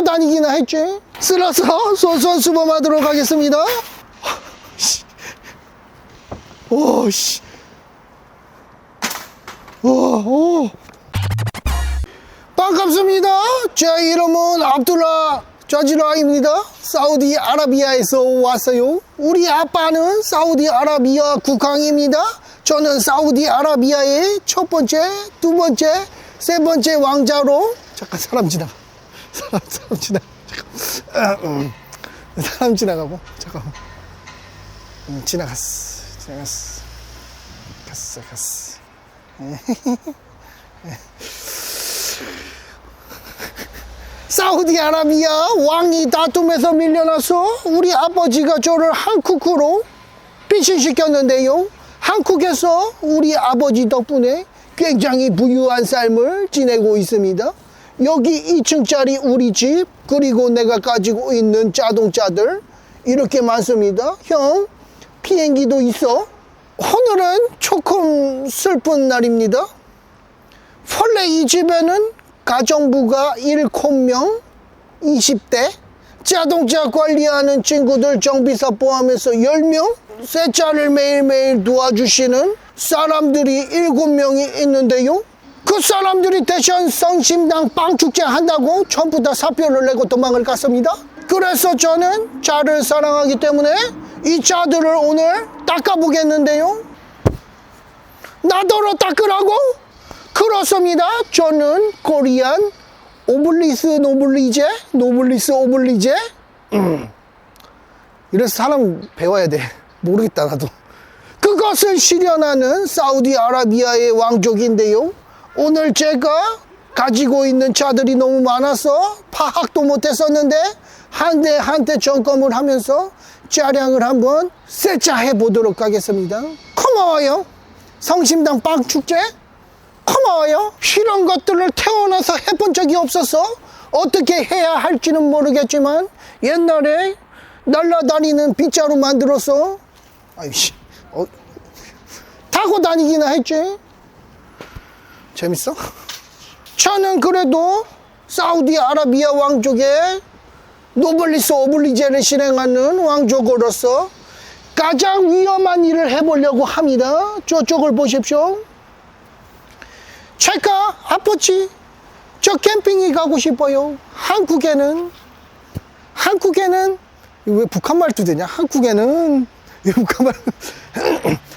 타고 다니기나 했지. 쓸어서 솔선수범하도록 하겠습니다. 씨. 오, 씨. 오, 오. 반갑습니다. 제 이름은 압둘라 자지라입니다. 사우디아라비아에서 왔어요. 우리 아빠는 사우디아라비아 국왕입니다. 저는 사우디아라비아의 첫 번째, 두 번째, 세 번째 왕자로 잠깐 사람 지나가. 사람 사람 지나. 잠깐. 아, 음. 사람 지나가고 잠깐만. 음, 지나갔어. 지나갔어. 갔어, 갔어. 사우디아라비아 왕이 다툼에서 밀려나서 우리 아버지가 저를 한국으로 피신시켰는데요. 한국에서 우리 아버지 덕분에 굉장히 부유한 삶을 지내고 있습니다. 여기 2층짜리 우리 집, 그리고 내가 가지고 있는 자동차들, 이렇게 많습니다. 형, 비행기도 있어. 오늘은 조금 슬픈 날입니다. 원래 이 집에는 가정부가 7명, 20대, 자동차 관리하는 친구들 정비사 포함해서 10명, 세차를 매일매일 도와주시는 사람들이 7명이 있는데요. 그 사람들이 대신 성심당 빵축제 한다고 전부 다 사표를 내고 도망을 갔습니다. 그래서 저는 차를 사랑하기 때문에 이 차들을 오늘 닦아보겠는데요. 나더러 닦으라고? 그렇습니다. 저는 코리안 오블리스 노블리제, 노블리스 오블리제. 음. 이래서 사람 배워야 돼. 모르겠다 나도. 그것을 실현하는 사우디아라비아의 왕족인데요. 오늘 제가 가지고 있는 차들이 너무 많아서 파악도 못했었는데 한대 한대 점검을 하면서 차량을 한번 세차해 보도록 하겠습니다. 고마워요. 성심당 빵 축제 고마워요. 이런 것들을 태어나서 해본 적이 없어서 어떻게 해야 할지는 모르겠지만 옛날에 날라다니는 빗자루 만들어서 아이씨 어, 타고 다니기나 했지. 재밌어? 저는 그래도 사우디아라비아 왕족의 노블리스 오블리제를 실행하는 왕족으로서 가장 위험한 일을 해보려고 합니다. 저쪽을 보십시오. 제가 아버지 저 캠핑이 가고 싶어요. 한국에는 한국에는 왜 북한 말도 되냐? 한국에는 북한 말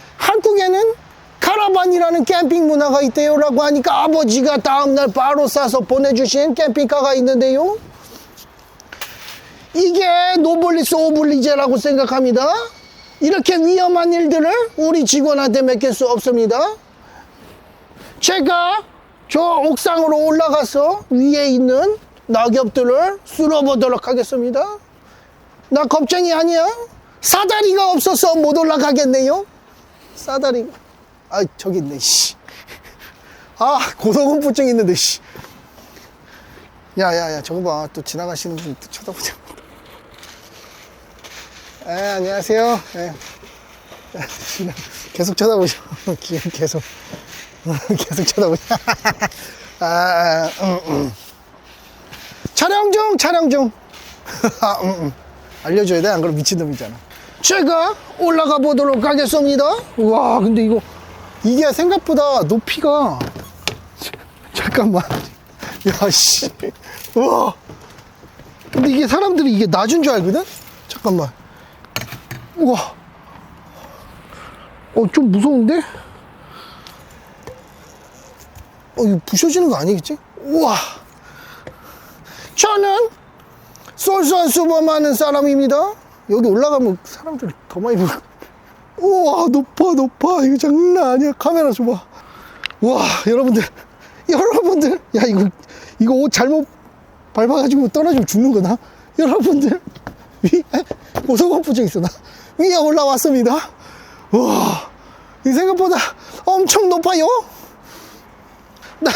카라반이라는 캠핑 문화가 있대요라고 하니까 아버지가 다음날 바로 싸서 보내주신 캠핑카가 있는데요. 이게 노블리스 오블리제라고 생각합니다. 이렇게 위험한 일들을 우리 직원한테 맡길 수 없습니다. 제가 저 옥상으로 올라가서 위에 있는 낙엽들을 쓸어보도록 하겠습니다. 나 겁쟁이 아니야. 사다리가 없어서 못 올라가겠네요. 사다리가. 아, 저기 있네, 씨. 아, 고소공포증 있는데, 씨. 야, 야, 야, 저거 봐. 또 지나가시는 분 또 쳐다보자. 에, 안녕하세요. 예. 계속 쳐다보죠. 계속. 계속 쳐다보자. 아, 아, 음, 음. 촬영 중, 촬영 중. 아, 음, 음. 알려줘야 돼. 안 그러면 미친놈이잖아. 제가 올라가 보도록 하겠습니다. 와, 근데 이거, 이게 생각보다 높이가. 잠깐만. 야, 씨. 와. 근데 이게 사람들이 이게 낮은 줄 알거든? 잠깐만. 우와. 어, 좀 무서운데? 어, 이거 부셔지는 거 아니겠지? 우와. 저는 솔선수범하는 사람입니다. 여기 올라가면 사람들이 더 많이 보고. 우와, 높아, 높아. 이거 장난 아니야. 카메라 줘봐. 우와, 여러분들. 여러분들. 야, 이거, 이거 옷 잘못 밟아가지고 떨어지면 죽는 거다. 여러분들. 위, 고소공포증 있어, 나. 위에 올라왔습니다. 우와, 이 생각보다 엄청 높아요. 나,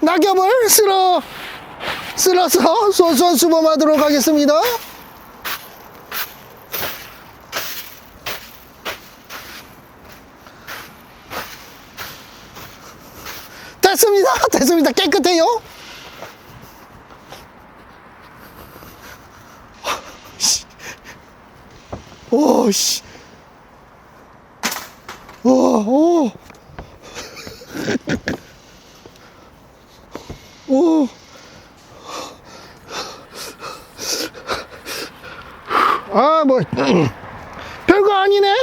낙엽을 쓸어 쓸어서 솔선수범하도록 하겠습니다. 됐습니다. 됐습니다. 깨끗해요. 오, 씨. 와, 오. 오. 아, 뭐. 별거 아니네?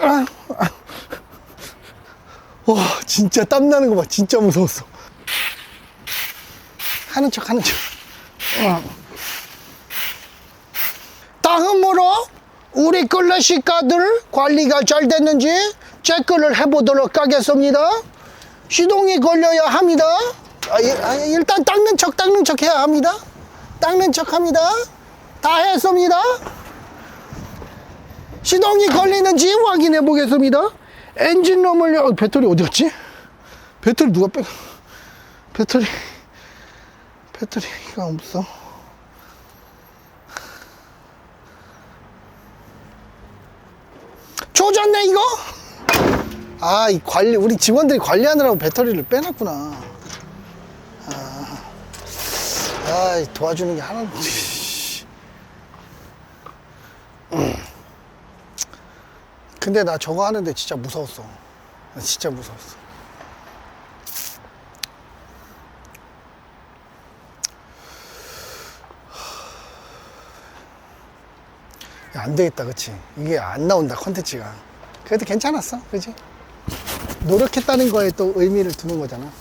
아. 와, 진짜 땀나는 거 봐. 진짜 무서웠어. 하는 척, 하는 척. 어. 다음으로 우리 클래식카들 관리가 잘 됐는지 체크를 해보도록 하겠습니다. 시동이 걸려야 합니다. 아, 예, 아, 일단 닦는 척 닦는 척 해야 합니다. 닦는 척 합니다. 다 했습니다. 시동이 걸리는지 확인해 보겠습니다. 엔진룸을 열- 어, 배터리 어디 갔지? 배터리 누가 빼? 배터리 배터리가 없어. 조졌네 이거? 아, 이 관리 우리 직원들이 관리하느라고 배터리를 빼놨구나. 아, 아, 이 도와주는 게 하나도 없지. 음. 근데 나 저거 하는데 진짜 무서웠어. 나 진짜 무서웠어. 야, 안 되겠다, 그치? 이게 안 나온다, 컨텐츠가. 그래도 괜찮았어, 그지? 노력했다는 거에 또 의미를 두는 거잖아.